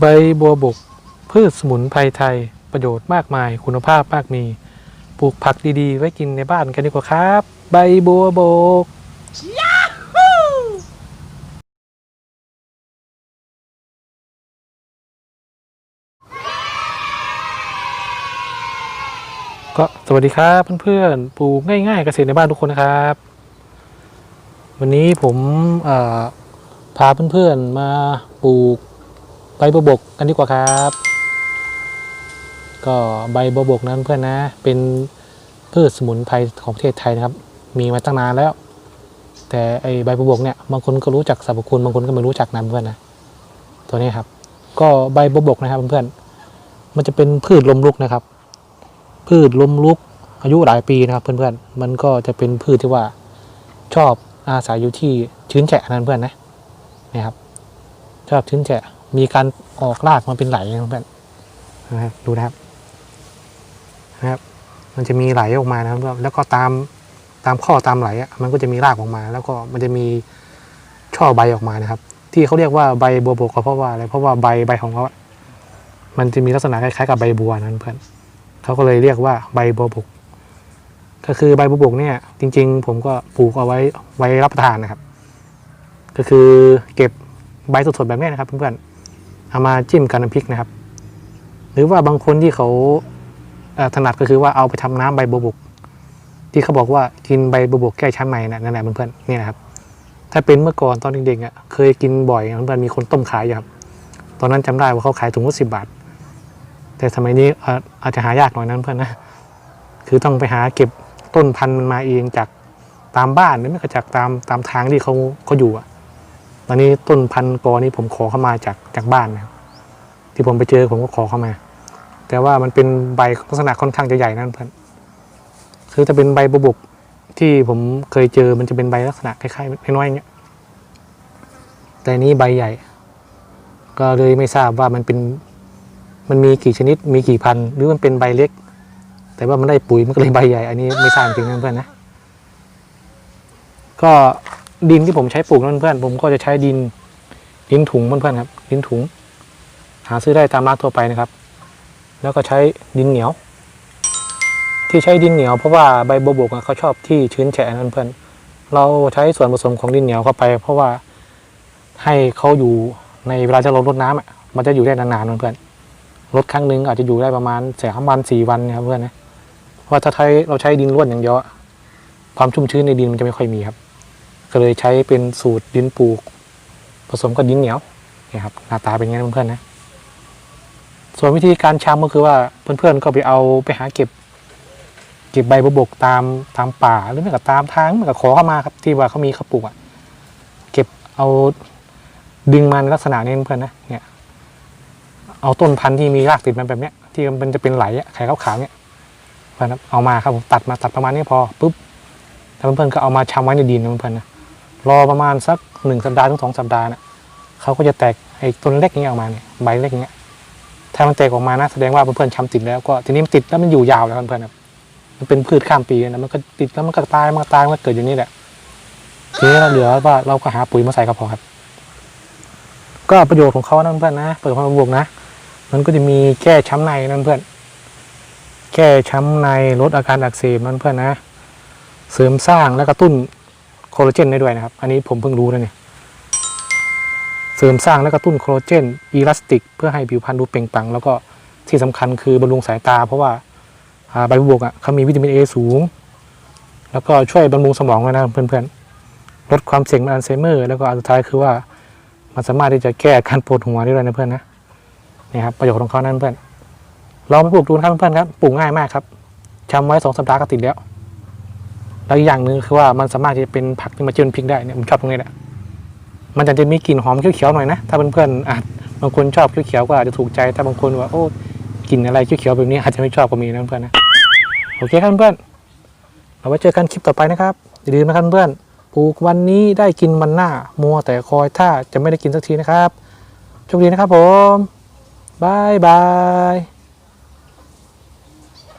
ใบบัวบก พืชสมุนไพรไทย ประโยชน์มากมายคุณภาพมากมี ปลูกผักดีๆ ไว้กินในบ้านกันดีกว่าครับ ใบบัวบกก็สวัสดีครับเพื่อนๆปลูกง่ายๆเกษตรในบ้านทุกคนนะครับ วันนี้ผมเอ่อพาเพื่อนๆมาปลูก ใบบัวบกกันดีกว่าครับ ก็ใบบัวบกนั้นเพื่อนนะ เป็นพืชสมุนไพรของประเทศไทยนะครับ มีมาตั้งนานแล้ว แต่ไอใบบัวบกเนี่ยบางคนก็รู้จักสรรพคุณบางคนก็ไม่รู้จักนะเพื่อนนะตัวนี้ครับ ก็ใบบัวบกนะครับเพื่อนๆมันจะเป็นพืชลมลุกนะครับ พืชล้มลุกอายุหลายปีนะครับเพื่อนๆ มันก็จะเป็นพืชที่ว่าชอบอาศัยอยู่ที่ชื้นแฉะนั้นเพื่อนนะนี่ครับ ชอบชื้นแฉะ มีการออกรากมาเป็นไหลนะเพื่อนนะครับดูนะครับนะครับ มันจะมีไหลออกมานะครับเพื่อนแล้วก็ตามตามข้อตามไหลอะมันก็จะมีรากออกมา แล้วก็มันจะมีช่อใบออกมานะครับ ที่เขาเรียกว่าใบบัวบกก็เพราะว่าอะไรเพราะว่าใบใบของเขาอะมันจะมีลักษณะคล้ายๆกับใบบัวนั้นเพื่อนเขาก็เลยเรียกว่าใบบัวบก ก็คือใบบัวบกเนี่ย จริง ๆ ผมก็ปลูกเอาไว้ไว้รับประทานนะครับ ก็คือเก็บใบสดๆแบบนี้นะครับเพื่อนๆ เอามาจิ้มกับน้ำพริกนะครับ หรือว่าบางคนที่เขาถนัดก็คือว่าเอาไปทำน้ำใบบัวบกที่เขาบอกว่ากินใบบัวบกแก้ช้ำในนะนั่นแหละเพื่อนๆนี่นะครับ ถ้าเป็นเมื่อก่อนตอนเด็กๆอะเคยกินบ่อยเพื่อนๆมีคนต้มขายอยู่ครับ ตอนนั้นจำได้ว่าเขาขายถุงละสิบบาท แต่สมัยนี้เอ่ออาจจะหายากหน่อยนั้นเพื่อนนะคือต้องไปหาเก็บต้นพันธุ์มันมาเองจากตามบ้านหรือไม่ก็จากตามตามทางที่เขาเขาอยู่อะ ตอนนี้ต้นพันกอนี้ผมขอเข้ามาจากจากบ้านนะครับที่ผมไปเจอผมก็ขอเข้ามา แต่ว่ามันเป็นใบลักษณะค่อนข้างจะใหญ่นั่นเพื่อนคือถ้าเป็นใบบุบกที่ผมเคยเจอมันจะเป็นใบลักษณะคล้ายๆน้อยๆอย่างเงี้ยแต่นี้ใบใหญ่ ก็เลยไม่ทราบว่ามันเป็นมันมีกี่ชนิดมีกี่พันหรือมันเป็นใบเล็ก แต่ว่ามันได้ปุ๋ยมันก็เลยใบใหญ่ อันนี้ไม่ทราบจริงนะเพื่อนนะ ก็ ดินที่ผมใช้ปลูกนั่นเพื่อนผมก็จะใช้ดินดินถุงเพื่อนๆครับ ดินถุง หาซื้อได้ตามร้านทั่วไปนะครับ แล้วก็ใช้ดินเหนียว ที่ใช้ดินเหนียวเพราะว่าใบบัวบกเขาชอบที่ชื้นแฉะนั่นเพื่อนเราใช้ส่วนผสมของดินเหนียวเข้าไป เพราะว่าให้เขาอยู่ในเวลาจะลดรดน้ำมันจะอยู่ได้นานๆเพื่อนรถครั้งหนึ่งอาจจะอยู่ได้ประมาณสามวันสี่วันนะครับเพื่อนนะเพราะว่าถ้าใช้เราใช้ดินร่วนอย่างเดียวอะความชุ่มชื้นในดินมันจะไม่ค่อยมีครับ ก็เลยใช้เป็นสูตรดินปลูก ผสมกับดินเหนียวนี่ครับหน้าตาเป็นอย่างนี้เพื่อนๆนะส่วนวิธีการชำก็คือว่าเพื่อนๆก็ไปเอาไปหาเก็บ เก็บใบบัวบกตามตามป่าหรือไม่ก็ตามทางไม่ก็ขอเข้ามาครับ ที่ว่าเขามีเขาปลูกอะเก็บเอาดึงมาในลักษณะนี้เพื่อนนะเนี่ยเอาต้นพันธุ์ที่มีรากติดมันแบบเนี้ย ที่มันจะเป็นไหลไข่ขาวๆเนี่ยเพื่อนเอามาครับผมตัดมาตัดประมาณนี้พอปุ๊บแล้วเพื่อนๆก็เอามาชำไว้ในดินนะเพื่อนนะ รอประมาณสักหนึ่งสัปดาห์ถึงสองสัปดาห์นะเขาก็จะแตกไอ้ต้นเล็กอย่างเงี้ยออกมาเนี่ยใบเล็กอย่างเงี้ยถ้ามันแตกออกมานะแสดงว่าเพื่อนๆชำติดแล้วก็ทีนี้มันติดแล้วมันอยู่ยาวแล้วเพื่อนๆครับมันเป็นพืชข้ามปีนะมันก็ติดแล้วมันก็ตายมันก็ตายมันก็เกิดอย่างนี้แหละทีนี้เราเหลือว่าเราก็หาปุ๋ยมาใส่ก็พอครับ ก็ประโยชน์ของเขานะเพื่อนๆนะประโยชน์ของบวกนะ มันก็จะมีแก้ช้ำในนั่นเพื่อน แก้ช้ำในลดอาการอักเสบนั่นเพื่อนนะ เสริมสร้างและกระตุ้น โคลลาเจนได้ด้วยนะครับ อันนี้ผมเพิ่งรู้นะเนี่ยเสริมสร้างและกระตุ้นโคลลาเจนอีลาสติก เพื่อให้ผิวพรรณดูเปล่งปลัง แล้วก็ที่สำคัญคือบำรุงสายตา เพราะว่าอ่าใบบัวบกอะเขามีวิตามินเอสูง แล้วก็ช่วยบำรุงสมองด้วยนะเพื่อนๆ ลดความเสี่ยงเป็นอัลไซเมอร์ แล้วก็อันสุดท้ายคือว่ามันสามารถที่จะแก้การปวดหัวได้ด้วยนะเพื่อนนะนี่ครับประโยชน์ของเขานั่นเพื่อนลองไปปลูกดูนะครับเพื่อนๆครับปลูกง่ายมากครับชำไว้สองสัปดาห์ก็ติดแล้ว แล้วอย่างหนึ่งคือว่ามันสามารถที่จะเป็นผักที่มาเจือพริกได้เนี่ยผมชอบตรงนี้แหละมันจะมีกลิ่นหอมเขียวๆหน่อยนะถ้าเพื่อนๆอาจบางคนชอบเขียวๆก็อาจจะถูกใจแต่บางคนว่าโอ้กลิ่นอะไรเขียวๆแบบนี้อาจจะไม่ชอบก็มีนะเพื่อนๆนะโอเคครับเพื่อนๆเราไว้เจอกันคลิปต่อไปนะครับอย่าลืมนะครับเพื่อนปลูกวันนี้ได้กินมันหน้ามัวแต่คอยถ้าจะไม่ได้กินสักทีนะครับโชคดีนะครับผมบายบาย